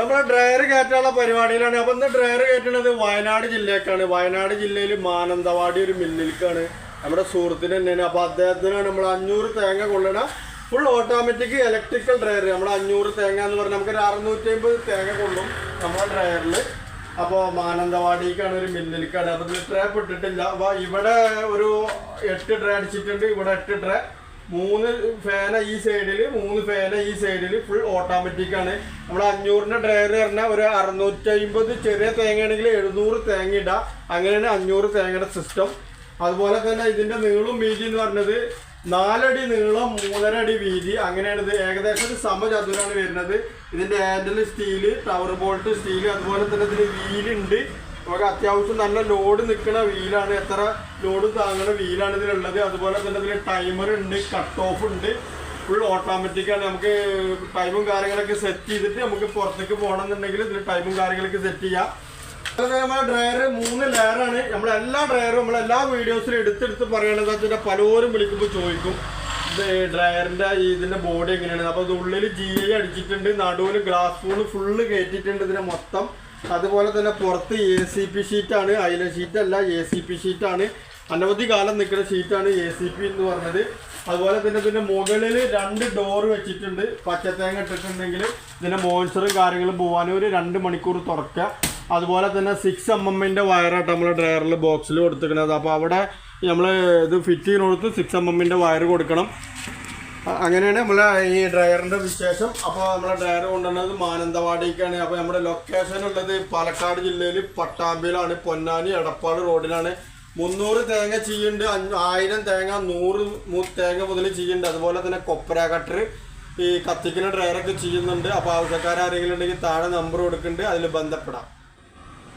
നമ്മളെ ഡ്രയർ കയറ്റാനുള്ള പരിപാടിയിലാണ്. അപ്പൊ ഇന്ന് ഡ്രയർ കയറ്റുന്നത് വയനാട് ജില്ലക്കാണ്. വയനാട് ജില്ലയിൽ മാനന്തവാടി ഒരു മില്ലിലേക്കാണ് നമ്മുടെ സുഹൃത്തിന് തന്നെയാണ്. അപ്പൊ അദ്ദേഹത്തിനാണ് നമ്മൾ അഞ്ഞൂറ് തേങ്ങ കൊള്ളണ ഫുൾ ഓട്ടോമാറ്റിക് ഇലക്ട്രിക്കൽ ഡ്രയർ നമ്മൾ അഞ്ഞൂറ് തേങ്ങ എന്ന് പറഞ്ഞാൽ നമുക്കൊരു അറുന്നൂറ്റി അമ്പത് തേങ്ങ കൊള്ളും നമ്മുടെ ഡ്രയറിൽ അപ്പോൾ മാനന്തവാടിക്കാണ് ഒരു മില്ലിലേക്കാണ് അപ്പോൾ ട്രേ ഇട്ടിട്ടില്ല. അപ്പോൾ ഇവിടെ ഒരു എട്ട് ട്രേ അടിച്ചിട്ടുണ്ട്. ഇവിടെ എട്ട് ട്രേ മൂന്ന് ഫാന ഈ സൈഡിൽ മൂന്ന് ഫാന ഈ സൈഡിൽ ഫുൾ ഓട്ടോമാറ്റിക് ആണ്. നമ്മൾ അഞ്ഞൂറിന്റെ ഡ്രയർ പറഞ്ഞാൽ ഒരു അറുന്നൂറ്റി അമ്പത് ചെറിയ തേങ്ങയാണെങ്കിൽ എഴുന്നൂറ് തേങ്ങ ഇടാം. അങ്ങനെയാണ് അഞ്ഞൂറ് തേങ്ങയുടെ സിസ്റ്റം അതുപോലെ തന്നെ ഇതിന്റെ നീളും വീതി എന്ന് പറഞ്ഞത് നാലടി നീളം മൂന്നര അടി വീതി. അങ്ങനെയാണ് ഇത് ഏകദേശം ഒരു സമചതുരാണ് വരുന്നത്. ഇതിന്റെ handle steel tower bolt steel അതുപോലെ തന്നെ ഇതിന് വീലുണ്ട് നമുക്ക് അത്യാവശ്യം നല്ല ലോഡ് നിൽക്കുന്ന വീലാണ്. എത്ര ലോഡ് താങ്ങുന്ന വീലാണ് ഇതിലുള്ളത്. അതുപോലെ തന്നെ ഇതിൽ ടൈമർ ഉണ്ട് കട്ട് ഓഫ് ഉണ്ട് ഫുൾ ഓട്ടോമാറ്റിക്കാണ് നമുക്ക് ടൈമും കാര്യങ്ങളൊക്കെ സെറ്റ് ചെയ്തിട്ട് നമുക്ക് പുറത്തേക്ക് പോകണമെന്നുണ്ടെങ്കിൽ ഇതിൽ ടൈമും കാര്യങ്ങളൊക്കെ സെറ്റ് ചെയ്യാം. അതുപോലെ നമ്മുടെ ഡ്രയർ മൂന്ന് ലെയറാണ് നമ്മളെല്ലാ ഡ്രയറും നമ്മളെല്ലാ വീഡിയോസിലും എടുത്തെടുത്ത് പറയണത് വെച്ചാൽ പലരും വിളിക്കുമ്പോൾ ചോദിക്കും. ഡ്രയറിന്റെ ഇതിന്റെ ബോഡി എങ്ങനെയാണ്? അപ്പോൾ അത് ഉള്ളിൽ ജി ഐ അടിച്ചിട്ടുണ്ട്. നടുവിൽ ഗ്ലാസ് ഫോൺ ഫുള്ള് കയറ്റിയിട്ടുണ്ട് ഇതിനെ മൊത്തം. അതുപോലെ തന്നെ പുറത്ത് എ സി പി ഷീറ്റാണ് അയില ഷീറ്റ് അല്ല എ സി പി ഷീറ്റാണ് അനവധി കാലം നിൽക്കുന്ന ഷീറ്റാണ് എ സി പി എന്ന് പറഞ്ഞത്. അതുപോലെ തന്നെ പിന്നെ മുകളിൽ രണ്ട് ഡോർ വെച്ചിട്ടുണ്ട്. പച്ചത്തേങ്ങ ഇട്ടിട്ടുണ്ടെങ്കിൽ ഇതിന്റെ മോൺസറും കാര്യങ്ങളും പോകാനും ഒരു രണ്ട് മണിക്കൂർ തുറക്കുക. അതുപോലെ തന്നെ സിക്സ് എം എമ്മിന്റെ വയറായിട്ട് നമ്മൾ ഡ്രയറിൽ ബോക്സിൽ കൊടുത്തിരിക്കുന്നത്. അപ്പോൾ അവിടെ നമ്മൾ ഇത് ഫിറ്റ് ചെയ്യുന്നിടത്ത് സിക്സ് എം എമ്മിന്റെ വയർ കൊടുക്കണം. അങ്ങനെയാണ് നമ്മളെ ഈ ഡ്രയറിന്റെ വിശേഷം. അപ്പോൾ നമ്മളെ ഡ്രയർ കൊണ്ടുവന്നത് മാനന്തവാടിക്കാണ്. അപ്പോൾ നമ്മുടെ ലൊക്കേഷൻ ഉള്ളത് പാലക്കാട് ജില്ലയിൽ പട്ടാമ്പിയിലാണ് പൊന്നാനി എടപ്പാട് റോഡിലാണ്. മുന്നൂറ് തേങ്ങ ചീയുണ്ട്. ആയിരം തേങ്ങ നൂറ് തേങ്ങ മുതൽ ചെയ്യുന്നുണ്ട് അതുപോലെ തന്നെ കൊപ്ര കട്ടർ ഈ കത്തിക്കുന്ന ഡ്രയറൊക്കെ ചെയ്യുന്നുണ്ട് അപ്പോൾ ആവശ്യക്കാരെങ്കിലും ഉണ്ടെങ്കിൽ താഴെ നമ്പർ കൊടുക്കുന്നുണ്ട്. അതിൽ ബന്ധപ്പെടാം.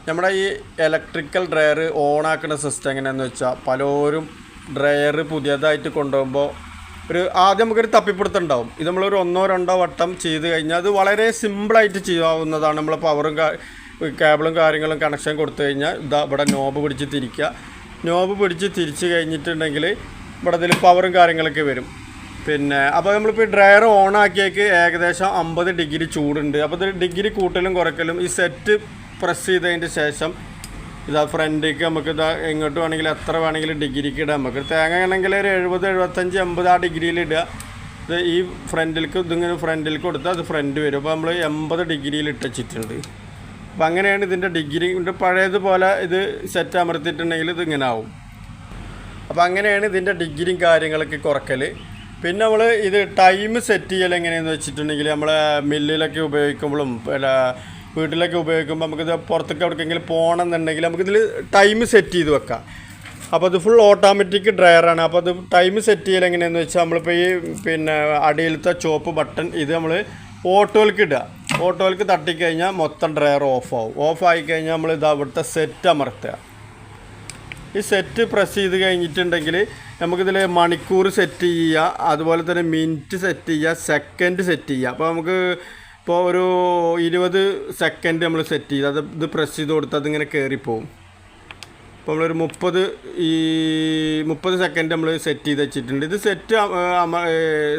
നമ്മുടെ ഈ ഇലക്ട്രിക്കൽ ഡ്രയർ ഓണാക്കുന്ന സിസ്റ്റം എങ്ങനെയാണെന്ന് വെച്ചാൽ പലരും ഡ്രയർ പുതിയതായിട്ട് കൊണ്ടുപോകുമ്പോൾ ഒരു ആദ്യം നമുക്കൊരു തപ്പിപ്പിടുത്തുണ്ടാവും ഇത് നമ്മളൊരു ഒന്നോ രണ്ടോ വട്ടം ചെയ്ത് കഴിഞ്ഞാൽ അത് വളരെ സിമ്പിളായിട്ട് ചെയ്യാവുന്നതാണ്. നമ്മൾ പവറും കേബിളും കാര്യങ്ങളും കണക്ഷൻ കൊടുത്തു കഴിഞ്ഞാൽ ഇതാ ഇവിടെ നോബ് പിടിച്ച് തിരിക്കുക. നോബ് പിടിച്ച് തിരിച്ച് കഴിഞ്ഞിട്ടുണ്ടെങ്കിൽ ഇവിടെ ഇതിൽ പവറും കാര്യങ്ങളൊക്കെ വരും. പിന്നെ അപ്പോൾ നമ്മളിപ്പോൾ ഡ്രയർ ഓൺ ആക്കിയേക്ക് ഏകദേശം അമ്പത് ഡിഗ്രി ചൂടുണ്ട്. അപ്പോൾ ഇത് ഡിഗ്രി കൂട്ടലും കുറയ്ക്കലും ഈ സെറ്റ് പ്രസ് ചെയ്തതിന്റെ ശേഷം ഇതാ ഫ്രണ്ടിലേക്ക് നമുക്ക് ഇതാ എങ്ങോട്ട് വേണമെങ്കിലും എത്ര വേണമെങ്കിലും ഡിഗ്രിക്ക് ഇടാം. നമുക്ക് തേങ്ങ ആണെങ്കിൽ ഒരു എഴുപത് എഴുപത്തഞ്ച് എൺപത് ആ ഡിഗ്രിയിൽ ഇടുക. ഇത് ഈ ഫ്രണ്ടിലേക്ക് ഇതിങ്ങനെ ഫ്രണ്ടിലേക്ക് കൊടുത്താൽ അത് ഫ്രണ്ട് വരും. അപ്പോൾ നമ്മൾ എൺപത് ഡിഗ്രിയിൽ ഇട്ടച്ചിട്ടുണ്ട് അപ്പോൾ അങ്ങനെയാണ് ഇതിന്റെ ഡിഗ്രി പഴയതുപോലെ ഇത് സെറ്റ് അമർത്തിയിട്ടുണ്ടെങ്കിൽ ഇത് ഇങ്ങനെ ആവും. അപ്പോൾ അങ്ങനെയാണ് ഇതിന്റെ ഡിഗ്രിയും കാര്യങ്ങളൊക്കെ കുറക്കൽ പിന്നെ നമ്മൾ ഇത് ടൈം സെറ്റ് ചെയ്യൽ എങ്ങനെയെന്ന് വെച്ചിട്ടുണ്ടെങ്കിൽ നമ്മൾ മില്ലിലൊക്കെ ഉപയോഗിക്കുമ്പോഴും പിന്നെ വീട്ടിലൊക്കെ ഉപയോഗിക്കുമ്പോൾ നമുക്കിത് പുറത്തേക്ക് എവിടേക്കെങ്കിലും പോകണമെന്നുണ്ടെങ്കിൽ നമുക്കിതിൽ ടൈം സെറ്റ് ചെയ്ത് വെക്കാം. അപ്പോൾ അത് ഫുൾ ഓട്ടോമാറ്റിക് ഡ്രയറാണ് അപ്പോൾ അത് ടൈം സെറ്റ് ചെയ്യൽ എങ്ങനെയാണെന്ന് വെച്ചാൽ നമ്മളിപ്പോൾ ഈ പിന്നെ അടിയിലത്തെ ചോപ്പ് ബട്ടൺ ഇത് നമ്മൾ ഓട്ടോയിലേക്ക് ഇടുക ഓട്ടോയിലേക്ക് തട്ടിക്കഴിഞ്ഞാൽ മൊത്തം ഡ്രയർ ഓഫ് ആവും. ഓഫ് ആയി കഴിഞ്ഞാൽ നമ്മൾ ഇത് അവിടുത്തെ സെറ്റ് അമർത്തുക. ഈ സെറ്റ് പ്രസ് ചെയ്ത് കഴിഞ്ഞിട്ടുണ്ടെങ്കിൽ നമുക്കിതിൽ മണിക്കൂർ സെറ്റ് ചെയ്യുക അതുപോലെ തന്നെ മിനിറ്റ് സെറ്റ് ചെയ്യുക സെക്കൻഡ് സെറ്റ് ചെയ്യുക അപ്പോൾ നമുക്ക് ഇപ്പോൾ ഒരു ഇരുപത് സെക്കൻഡ് നമ്മൾ സെറ്റ് ചെയ്ത് അത് ഇത് പ്രസ് ചെയ്ത് കൊടുത്ത് അതിങ്ങനെ കയറിപ്പോവും അപ്പോൾ നമ്മളൊരു മുപ്പത് ഈ മുപ്പത് സെക്കൻഡ് നമ്മൾ സെറ്റ് ചെയ്ത് വെച്ചിട്ടുണ്ട്. ഇത് സെറ്റ്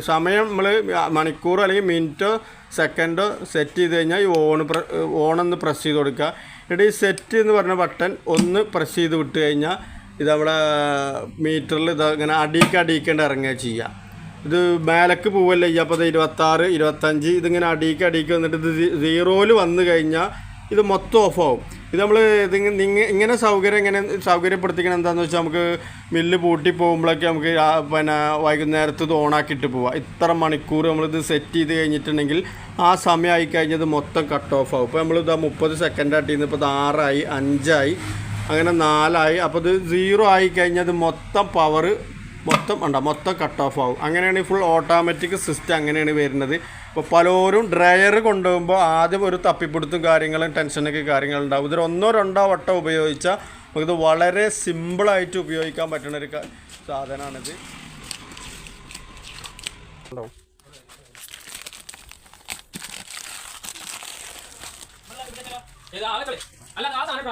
സമയം നമ്മൾ മണിക്കൂറോ അല്ലെങ്കിൽ മിനിറ്റോ സെക്കൻഡോ സെറ്റ് ചെയ്ത് കഴിഞ്ഞാൽ ഈ ഓൺ പ്ര ഓണെന്ന് പ്രസ് ചെയ്ത് കൊടുക്കുക. എന്നിട്ട് ഈ സെറ്റ് എന്ന് പറഞ്ഞ ബട്ടൺ ഒന്ന് പ്രസ് ചെയ്ത് വിട്ട് കഴിഞ്ഞാൽ ഇത് നമ്മുടെ മീറ്ററിൽ ഇത് ഇങ്ങനെ അടിക്ക് ഇറങ്ങുക ചെയ്യുക. ഇത് മേലക്ക് പോവല്ലേ? ചെയ്യുക അപ്പോൾ ഇരുപത്താറ് ഇരുപത്തഞ്ച് ഇതിങ്ങനെ അടിക്ക് അടിക്ക് വന്നിട്ട് ഇത് സീറോയിൽ വന്നു കഴിഞ്ഞാൽ ഇത് മൊത്തം ഓഫ് ആവും. ഇത് നമ്മൾ ഇത് ഇങ്ങ- ഇങ്ങനെ സൗകര്യം ഇങ്ങനെ സൗകര്യപ്പെടുത്തിക്കണം എന്താണെന്ന് വെച്ചാൽ നമുക്ക് മില്ല് പൂട്ടി പോകുമ്പോഴൊക്കെ നമുക്ക് പിന്നെ വൈകുന്നേരത്ത് ഇത് ഓണാക്കിയിട്ട് പോവാം. ഇത്ര മണിക്കൂർ നമ്മളിത് സെറ്റ് ചെയ്ത് കഴിഞ്ഞിട്ടുണ്ടെങ്കിൽ ആ സമയമായി കഴിഞ്ഞാൽ ഇത് മൊത്തം കട്ട് ഓഫ് ആവും. ഇപ്പോൾ നമ്മളിത് ആ മുപ്പത് സെക്കൻഡ് ആട്ടിന്ന് ഇപ്പോൾ ഇത് ആറായി അഞ്ചായി അങ്ങനെ നാലായി. അപ്പോൾ ഇത് സീറോ ആയി കഴിഞ്ഞാൽ മൊത്തം പവർ മൊത്തം ഉണ്ടോ മൊത്തം കട്ട് ഓഫ് ആവും. അങ്ങനെയാണ് ഈ ഫുൾ ഓട്ടോമാറ്റിക് സിസ്റ്റം അങ്ങനെയാണ് വരുന്നത്. ഇപ്പോൾ പലരും ഡ്രയർ കൊണ്ടുപോകുമ്പോൾ ആദ്യം ഒരു തപ്പിപ്പിടുത്തും കാര്യങ്ങളും ടെൻഷനൊക്കെ കാര്യങ്ങളുണ്ടാവും. ഇതൊരു ഒന്നോ രണ്ടോ വട്ടം ഉപയോഗിച്ചാൽ നമുക്കിത് വളരെ സിമ്പിളായിട്ട് ഉപയോഗിക്കാൻ പറ്റുന്ന ഒരു സാധനമാണിത് ഉണ്ടാവും അല്ല ആ സാധനം